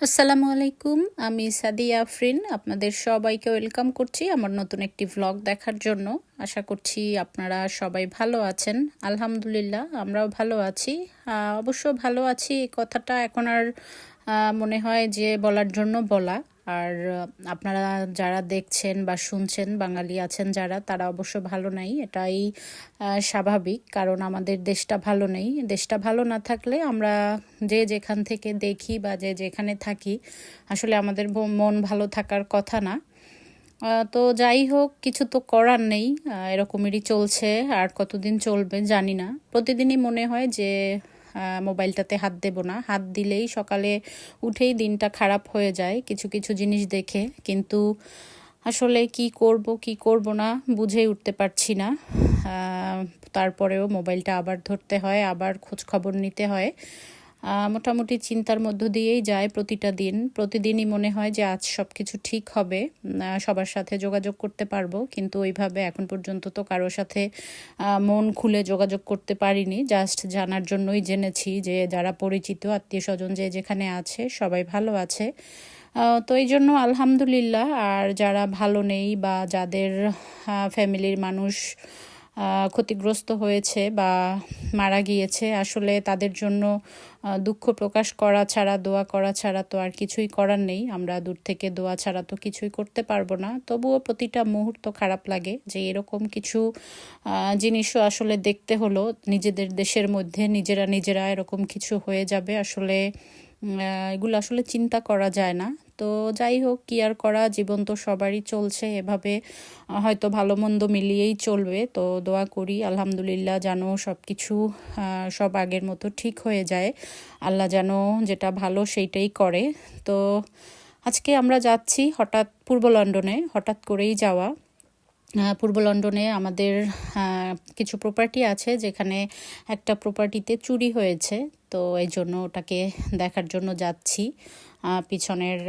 আসসালামু আলাইকুম, আমি সাদিয়া আফরিন। আপনাদের সবাইকে ওয়েলকাম করছি আমার নতুন একটি ভ্লগ দেখার জন্য। আশা করছি আপনারা সবাই ভালো আছেন। আলহামদুলিল্লাহ, আমরাও ভালো আছি। অবশ্য ভালো আছি কথাটা এখন আর মনে হয় যে বলার জন্য বলা। আর আপনারা যারা দেখছেন বা শুনছেন, বাঙালি আছেন যারা, তারা অবশ্য ভালো নাই, এটাই স্বাভাবিক, কারণ আমাদের দেশটা ভালো নেই। দেশটা ভালো না থাকলে আমরা যে যেখান থেকে দেখি বা যে যেখানে থাকি, আসলে আমাদের মন ভালো থাকার কথা না। তো যাই হোক, কিছু তো করার নেই এরকমেরই চলছে, আর কতদিন চলবে জানি না। প্রতিদিনই মনে হয় যে মোবাইলটাতে হাত দেব না। হাত দিলেই সকালে উঠেই দিনটা খারাপ হয়ে যায় কিছু কিছু জিনিস দেখে। কিন্তু আসলে কি করব কি করব না বুঝেই উঠতে পারছি না। তারপরেও মোবাইলটা আবার ধরতে হয়, আবার খোঁজ খবর নিতে হয়। মোটামুটি চিন্তার মধ্য দিয়েই যায় প্রতিটা দিন। প্রতিদিনই মনে হয় যে আজ সব কিছু ঠিক হবে সবার সাথে যোগাযোগ করতে পারব, কিন্তু ওইভাবে এখন পর্যন্ত তো কারোর সাথে মন খুলে যোগাযোগ করতে পারিনি। জাস্ট জানার জন্যই জেনেছি যে যারা পরিচিত, আত্মীয় স্বজন যে যেখানে আছে, সবাই ভালো আছে। তো এই জন্য আলহামদুলিল্লাহ, আর যারা ভালো নেই বা যাদের ফ্যামিলির মানুষ ক্ষতিগ্রস্ত হয়েছে বা মারা গিয়েছে, আসলে তাদের জন্য দুঃখ প্রকাশ করা ছাড়া, দোয়া করা ছাড়া তো আর কিছুই করার নেই। আমরা দূর থেকে দোয়া ছাড়া তো কিছুই করতে পারব না। তবুও প্রতিটা মুহূর্ত খারাপ লাগে যে এরকম কিছু জিনিসও আসলে দেখতে হলো। নিজেদের দেশের মধ্যে নিজেরা নিজেরা এরকম কিছু হয়ে যাবে। আসলে এগুলো আসলে চিন্তা করা যায় না। তো যাই হোক, কি আর করা, জীবন তো সবারই চলছে, এভাবে হয়তো ভালো মন্দ মিলিয়েই চলবে। তো দোয়া করি, আলহামদুলিল্লাহ যেন সব কিছু সব আগের মতো ঠিক হয়ে যায়। আল্লাহ যেন যেটা ভালো সেইটাই করে। তো আজকে আমরা যাচ্ছি হঠাৎ পূর্ব লন্ডনে, হঠাৎ করেই যাওয়া। পূর্ব লন্ডনে আমাদের কিছু প্রপার্টি আছে যেখানে একটা প্রপার্টিতে চুরি হয়েছে। তো এই জন্য ওটাকে দেখার জন্য যাচ্ছি। পিছনের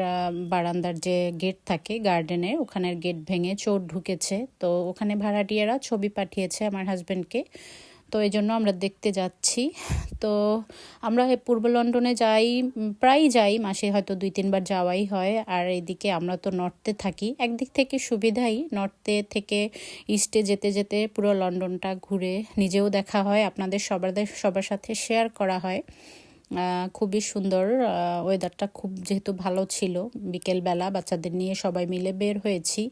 বারান্দার যে গেট থাকে গার্ডেনের, ওখানের গেট ভেঙে চোর ঢুকেছে। তো ওখানে ভাড়াটিয়ারা ছবি পাঠিয়েছে আমার হাজব্যান্ডকে তো এই জন্য আমরা দেখতে যাচ্ছি। তো আমরা পূর্ব লন্ডনে যাই প্রায় যাই, মাসে হয়তো দুই তিনবার যাওয়াই হয়। আর এইদিকে আমরা তো নর্থে থাকি। একদিক থেকে সুবিধাই, নর্থে থেকে ইস্টে যেতে যেতে পুরো লন্ডনটা ঘুরে নিজেও দেখা হয়, আপনাদের সবার সবার সাথে শেয়ার করা হয়। খুবই সুন্দর ওয়েদারটা খুব যেহেতু ভালো ছিল। বিকেলবেলা বাচ্চাদের নিয়ে সবাই মিলে বের হয়েছি।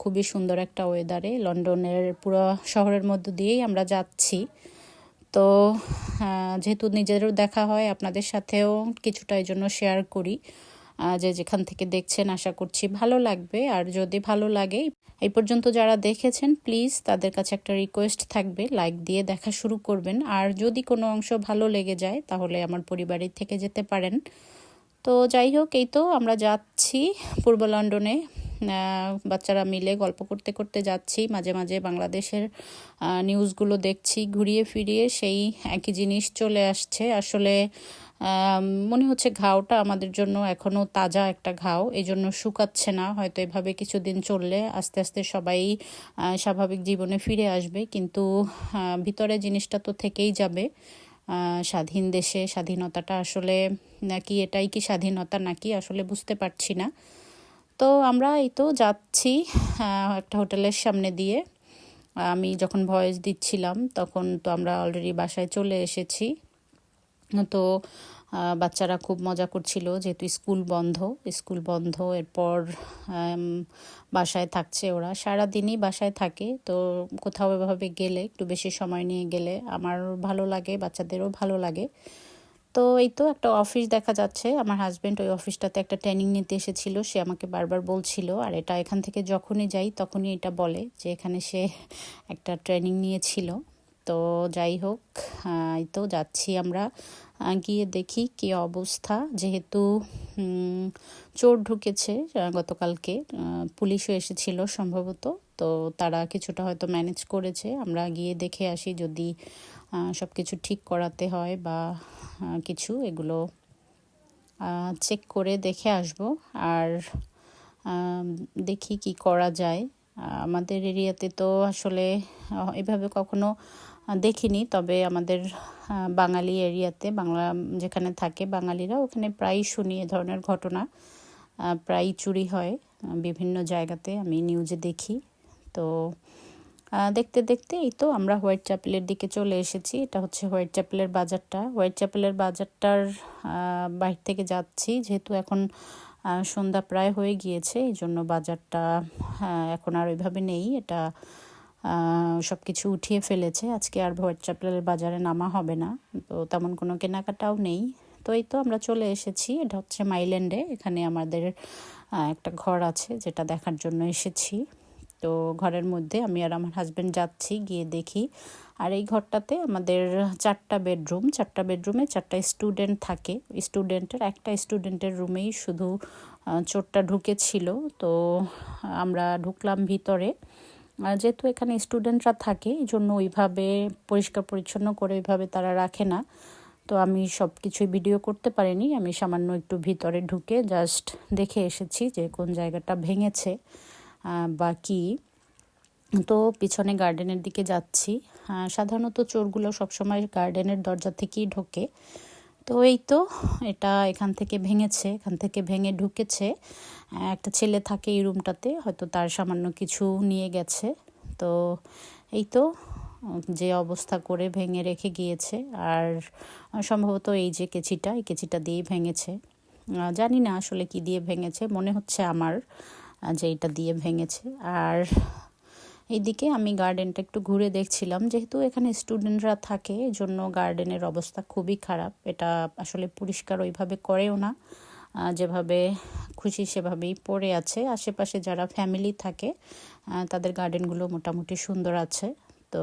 খুবই সুন্দর একটা ওয়েদারে লন্ডনের পুরো শহরের মধ্য দিয়েই আমরা যাচ্ছি। তো যেহেতু নিজেরও দেখা হয়, আপনাদের সাথেও কিছুটা এই জন্য শেয়ার করি। যে যেখান থেকে দেখছেন, আশা করছি ভালো লাগবে। আর যদি ভালো লাগে, এই পর্যন্ত যারা দেখেছেন প্লিজ তাদের কাছে একটা রিকোয়েস্ট থাকবে লাইক দিয়ে দেখা শুরু করবেন। আর যদি কোনো অংশ ভালো লেগে যায়, তাহলে আমার পরিবারের থেকে যেতে পারেন। তো যাই হোক, এই তো আমরা যাচ্ছি পূর্ব লন্ডনে। বাচ্চারা মিলে গল্প করতে করতে যাচ্ছি। মাঝে মাঝে বাংলাদেশের নিউজগুলো দেখছি, ঘুরিয়ে ফিরিয়ে সেই একই জিনিস চলে আসছে। আসলে মনে হচ্ছে ঘাওটা আমাদের জন্য এখনও তাজা একটা ঘাও এই জন্য শুকাচ্ছে না, হয়তো এভাবে কিছুদিন চললে আস্তে আস্তে সবাই স্বাভাবিক জীবনে ফিরে আসবে, কিন্তু ভিতরে জিনিসটা তো থেকেই যাবে। স্বাধীন দেশে স্বাধীনতাটা আসলে নাকি এটাই কি স্বাধীনতা নাকি আসলে বুঝতে পারছি না। তো আমরা এই তো যাচ্ছি একটা হোটেলের সামনে দিয়ে। আমি যখন ভয়েস দিচ্ছিলাম, তখন তো আমরা অলরেডি বাসায় চলে এসেছি। তো বাচ্চারা খুব মজা করছিল যেহেতু স্কুল বন্ধ। স্কুল বন্ধ, এরপর বাসায় থাকছে ওরা। সারা দিনই বাসায় থাকে, তো কোথাও এভাবে গেলে, একটু বেশি সময় নিয়ে গেলে আমার ভালো লাগে, বাচ্চাদেরও ভালো লাগে। তো এই তো একটা অফিস দেখা যাচ্ছে। আমার হাজব্যান্ড ওই অফিসটাতে একটা ট্রেনিং নিতে এসেছিল, সে আমাকে বারবার বলছিল। আর এটা এখান থেকে যখনই যাই, তখনই এটা বলে যে এখানে সে একটা ট্রেনিং নিয়েছিল। তো যাই হোক এই তো যাচ্ছি আমরা। গিয়ে দেখি কি অবস্থা। যেহেতু চোর ঢুকেছে গতকালকে পুলিশও এসেছিল সম্ভবত। তো তারা কিছুটা হয়তো ম্যানেজ করেছে। আমরা গিয়ে দেখে আসি যদি সব কিছু ঠিক করাতে হয় বা কিছু, এগুলো চেক করে দেখে আসব। আর দেখি কি করা যায়। আমাদের এরিয়াতে তো আসলে এভাবে কখনো দেখিনি। তবে আমাদের বাঙালি এরিয়াতে বাংলা যেখানে থাকে বাঙালিরা ওখানে প্রায়ই শুনি এ ধরনের ঘটনা। আহ, প্রায়ই চুরি হয়। বিভিন্ন জায়গাতে আমি নিউজে দেখি। তো দেখতে দেখতে এই তো আমরা হোয়াইট চ্যাপেলের দিকে চলে এসেছি। এটা হচ্ছে হোয়াইট চ্যাপেলের বাজারটা। হোয়াইট চ্যাপেলের বাজারটার বাইরে থেকে যাচ্ছি। যেহেতু এখন সন্ধ্যা প্রায় হয়ে গিয়েছে এই জন্য বাজারটা এখন আর ওইভাবে নেই। এটা সব কিছু উঠিয়ে ফেলেছে। আজকে আর হোয়াইট চ্যাপেলের বাজারে নামা হবে না। তো তেমন কোনো কেনাকাটাও নেই। তো এই তো আমরা চলে এসেছি। এটা হচ্ছে মাইল্যান্ডে। এখানে আমাদের একটা ঘর আছে যেটা দেখার জন্য এসেছি। তো ঘরের মধ্যে আমি আর আমার হাজব্যান্ড যাচ্ছি, গিয়ে দেখি। আর এই ঘরটাতে আমাদের চারটা বেডরুম চারটা বেডরুমে চারটা স্টুডেন্ট থাকে। স্টুডেন্টের একটা স্টুডেন্টের রুমেই শুধু চোরটা ঢুকেছিল। তো আমরা ঢুকলাম ভিতরে। যেহেতু এখানে স্টুডেন্টরা থাকে এই জন্য ওইভাবে পরিষ্কার পরিচ্ছন্ন করে ওইভাবে তারা রাখে না। তো আমি সব কিছুই ভিডিও করতে পারিনি, আমি সামান্য একটু ভিতরে ঢুকে জাস্ট দেখে এসেছি যে কোন জায়গাটা ভেঙেছে বা কি। তো পিছনে গার্ডেনের দিকে যাচ্ছি। সাধারণত চোরগুলো সবসময় গার্ডেনের দরজা থেকেই ঢোকে। তো এই তো, এটা এখান থেকে ভেঙেছে, এখান থেকে ভেঙে ঢুকেছে। একটা ছেলে থাকে এই রুমটাতে হয়তো তার সামান্য কিছু নিয়ে গেছে। তো এই তো, যে অবস্থা করে ভেঙে রেখে গিয়েছে। আর সম্ভবত এই যে কেচিটা, এই কেচিটা দিয়েই ভেঙেছে। জানি না আসলে কি দিয়ে ভেঙেছে, মনে হচ্ছে আমার যে এটা দিয়ে ভেঙেছে। আর এইদিকে আমি গার্ডেনটা একটু ঘুরে দেখছিলাম, যেহেতু এখানে স্টুডেন্টরা থাকে, এজন্য গার্ডেনের অবস্থা খুবই খারাপ। এটা আসলে পরিষ্কার ওইভাবে করেও না। যেভাবে খুশি সেভাবেই পড়ে আছে। আশেপাশে যারা ফ্যামিলি থাকে তাদের গার্ডেনগুলো মোটামুটি সুন্দর আছে। তো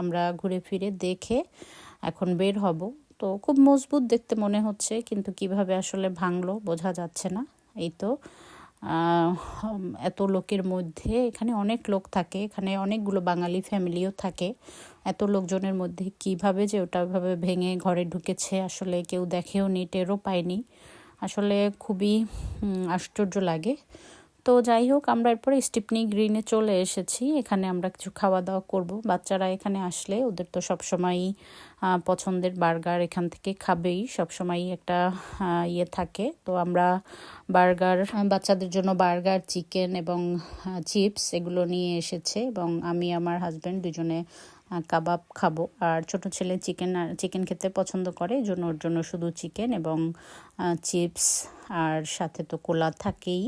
আমরা ঘুরে ফিরে দেখে এখন বের হব। তো খুব মজবুত দেখতে মনে হচ্ছে, কিন্তু কীভাবে আসলে ভাঙলো বোঝা যাচ্ছে না। এই তো এত লোকের মধ্যে, এখানে অনেক লোক থাকে, এখানে অনেকগুলো বাঙালি ফ্যামিলিও থাকে। এত লোকজনের মধ্যে কীভাবে যে ওটা ভেঙে ঘরে ঢুকেছে, আসলে কেউ দেখেও নি, টেরও পায়নি। আসলে খুবই আশ্চর্য লাগে। তো যাই হোক, আমরা এরপরে স্টিপনি গ্রিনে চলে এসেছি। এখানে আমরা কিছু খাওয়া দাওয়া করব। বাচ্চারা এখানে আসলে, ওদের তো সবসময়ই পছন্দের বার্গার এখান থেকে খাবেই। সবসময়ই একটা ইয়ে থাকে। তো আমরা বার্গার বাচ্চাদের জন্য বার্গার, চিকেন এবং চিপস এগুলো নিয়ে এসেছে এবং আমি, আমার হাজব্যান্ড দুজনে কাবাব খাব। আর ছোট ছেলে চিকেন আর চিকেন খেতে পছন্দ করে জন্য ওর জন্য শুধু চিকেন এবং চিপস আর সাথে তো কোলা থাকেই।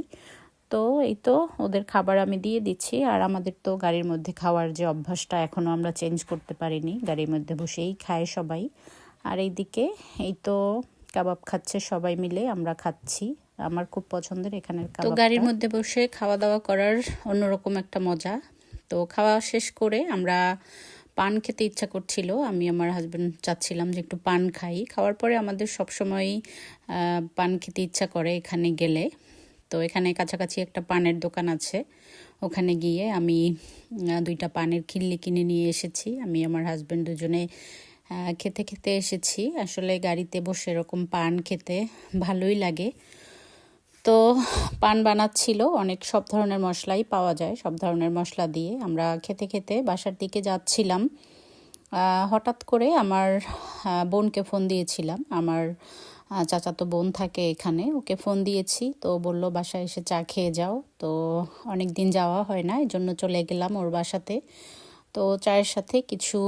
তো এই তো ওদের খাবার আমি দিয়ে দিচ্ছি। আর আমাদের তো গাড়ির মধ্যে খাওয়ার যে অভ্যাসটা এখনও আমরা চেঞ্জ করতে পারিনি গাড়ির মধ্যে বসেই খায় সবাই। আর এইদিকে এই তো কাবাব খাচ্ছে সবাই মিলে আমরা খাচ্ছি। আমার খুব পছন্দের এখানের তো গাড়ির মধ্যে বসে খাওয়া দাওয়া করার অন্যরকম একটা মজা। তো খাওয়া শেষ করে আমরা পান খেতে ইচ্ছা করছিল। আমি আমার হাজব্যান্ড চাচ্ছিলাম যে একটু পান খাই। খাওয়ার পরে আমাদের সবসময়ই পান খেতে ইচ্ছা করে এখানে গেলে। তো এখানে কাছাকাছি একটা পানের দোকান আছে। ওখানে গিয়ে আমি দুইটা পানের খিল্লি কিনে নিয়ে এসেছি। আমি আমার হাজব্যান্ড দুজনে খেতে খেতে এসেছি। আসলে গাড়িতে বসে এরকম পান খেতে ভালোই লাগে। তো পান বানাচ্ছিল। অনেক সব ধরনের মশলাই পাওয়া যায়। সব ধরনের মশলা দিয়ে আমরা খেতে খেতে বাসার দিকে যাচ্ছিলাম। হঠাৎ করে আমার বোনকে ফোন দিয়েছিলাম। আমার চাচাতো বোন থাকে এখানে, ওকে ফোন দিয়েছি। তো বলল, বাসায় এসে চা খেয়ে যাও। তো অনেক দিন যাওয়া হয় না এই জন্য চলে গেলাম ওর বাসাতে। তো চায়ের সাথে কিছু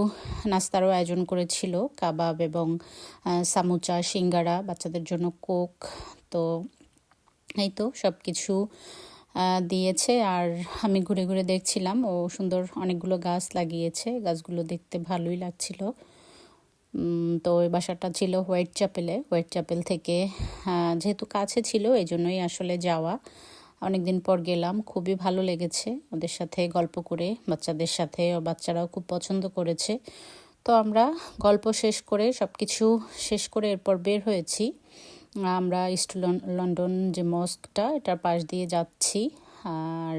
নাস্তারও আয়োজন করেছিল। কাবাব এবং সামুচা, সিঙ্গারা, বাচ্চাদের জন্য কোক। তো এই তো সব কিছু দিয়েছে আর আমি ঘুরে ঘুরে দেখছিলাম। ও সুন্দর অনেকগুলো গাছ লাগিয়েছে, গাছগুলো দেখতে ভালোই লাগছিল। তো ওই বাসাটা ছিল হোয়াইট চ্যাপেলে। হোয়াইট চ্যাপেল থেকে যেহেতু কাছে ছিল এই জন্যই আসলে যাওয়া। অনেকদিন পর গেলাম, খুবই ভালো লেগেছে ওদের সাথে গল্প করে, বাচ্চাদের সাথে বাচ্চারাও খুব পছন্দ করেছে। তো আমরা গল্প শেষ করে সব কিছু শেষ করে এরপর বের হয়েছি। আমরা ইস্ট লন্ডন যে মস্কটা, এটার পাশ দিয়ে যাচ্ছি। আর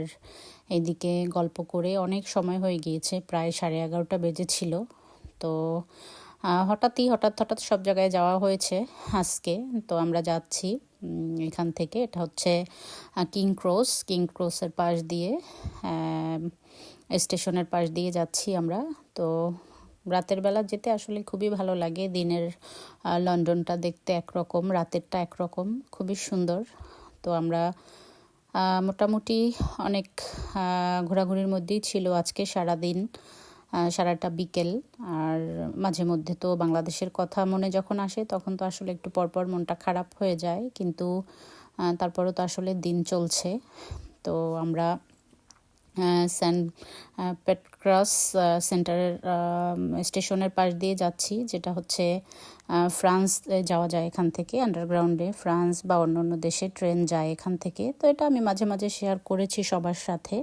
এদিকে গল্প করে অনেক সময় হয়ে গিয়েছে, প্রায় সাড়ে এগারোটা বেজেছিল তো হঠাৎই, হঠাৎ হঠাৎ সব জায়গায় যাওয়া হয়েছে আজকে। তো আমরা যাচ্ছি এখান থেকে। এটা হচ্ছে কিং ক্রস। কিং ক্রসের পাশ দিয়ে স্টেশনের পাশ দিয়ে যাচ্ছি আমরা। তো রাতের বেলা যেতে আসলে খুবই ভালো লাগে। দিনের লন্ডনটা দেখতে একরকম, রাতেরটা একরকম, খুবই সুন্দর। তো আমরা মোটামুটি অনেক ঘোরাঘুরির মধ্যেই ছিল আজকে সারা দিন সারাটা বিকেল। আর মাঝে মধ্যে তো বাংলাদেশের কথা মনে যখন আসে তখন তো আসলে একটু পরপর মনটা খারাপ হয়ে যায়। কিন্তু তারপরও তো আসলে দিন চলছে। তো আমরা সেন্ট পেটক্রস সেন্টারের স্টেশনের পাশ দিয়ে যাচ্ছি, যেটা হচ্ছে ফ্রান্স যাওয়া যায় এখান থেকে আন্ডারগ্রাউন্ডে ফ্রান্স বা অন্য অন্য দেশে ট্রেন যায় এখান থেকে। তো এটা আমি মাঝে মাঝে শেয়ার করেছি সবার সাথে।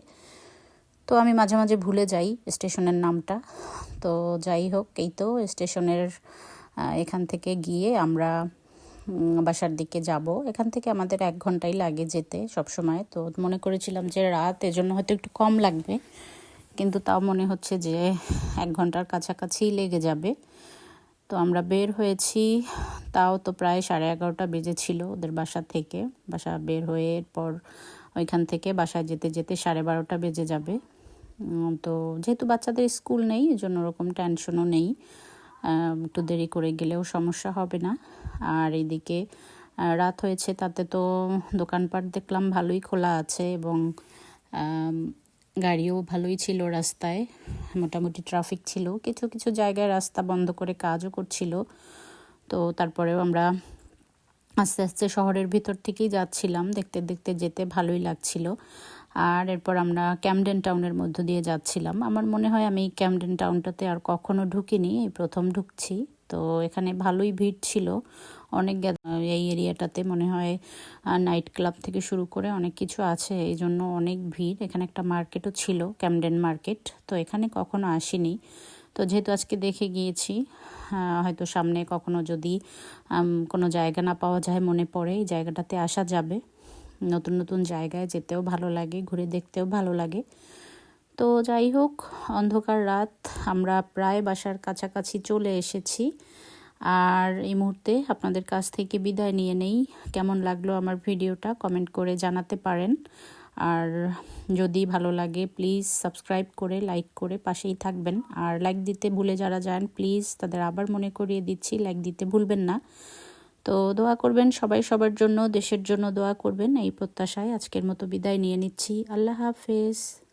তো আমি মাঝে মাঝে ভুলে যাই স্টেশনের নামটা। তো যাই হোক, এই তো স্টেশনের এখান থেকে গিয়ে আমরা বাসার দিকে যাব। এখান থেকে আমাদের এক ঘন্টাই লাগে যেতে সব সময় তো মনে করেছিলাম যে রাত, এজন্য হয়তো একটু কম লাগবে। কিন্তু তাও মনে হচ্ছে যে এক ঘণ্টার কাছাকাছি লেগে যাবে। তো আমরা বের হয়েছি। তাও তো প্রায় সাড়ে এগারোটা বেজেছিল ওদের বাসা থেকে। বাসা বের হয়ে এরপর ওইখান থেকে বাসায় যেতে যেতে সাড়ে বারোটা বেজে যাবে। তো যেহেতু বাচ্চাদের স্কুল নেই এই জন্য ওরকম টেনশনও নেই। একটু দেরি করে গেলেও সমস্যা হবে না। আর এদিকে রাত হয়েছে, তাতে তো দোকানপাট দেখলাম ভালোই খোলা আছে এবং গাড়িও ভালোই ছিল রাস্তায়। মোটামুটি ট্রাফিক ছিল। কিছু কিছু জায়গায় রাস্তা বন্ধ করে কাজও করছিল। তো তারপরেও আমরা আস্তে আস্তে শহরের ভিতর থেকেই যাচ্ছিলাম। দেখতে দেখতে যেতে ভালোই লাগছিল। আর এরপর আমরা ক্যামডেন টাউনের মধ্য দিয়ে যাচ্ছিলাম। আমার মনে হয় আমি ক্যামডেন টাউনটাতে আর কখনো ঢুকিনি প্রথম ঢুকছি। তো এখানে ভালোই ভিড় ছিল। অনেক এই এরিয়াটাতে মনে হয় নাইট ক্লাব থেকে শুরু করে অনেক কিছু আছে। এই জন্য অনেক ভিড়। এখানে একটা মার্কেটও ছিল ক্যামডেন মার্কেট তো এখানে কখনো আসিনি। তো যেহেতু আজকে দেখে গিয়েছি হয়তো সামনে কখনো যদি কোনো জায়গা না পাওয়া যায়, মনে পড়ে, এই জায়গাটাতে আসা যাবে। নতুন নতুন জায়গায় যেতেও ভালো লাগে, ঘুরে দেখতেও ভালো লাগে। তো যাই হোক, অন্ধকার রাত, আমরা প্রায় বাসার কাছাকাছি চলে এসেছি। আর এই মুহূর্তে আপনাদের কাছ থেকে বিদায় নিয়ে নেই। কেমন লাগল আমার ভিডিওটা কমেন্ট করে জানাতে পারেন। আর যদি ভালো লাগে, প্লিজ সাবস্ক্রাইব করে, লাইক করে পাশেই থাকবেন। আর লাইক দিতে ভুলে যারা যান, প্লিজ তাদের আবার মনে করিয়ে দিচ্ছি, লাইক দিতে ভুলবেন না। তো দোয়া করবেন, সবাই সবার জন্য, দেশের জন্য দোয়া করবেন। এই প্রত্যাশায় আজকের মতো বিদায় নিয়ে নিচ্ছি। আল্লাহ হাফেজ।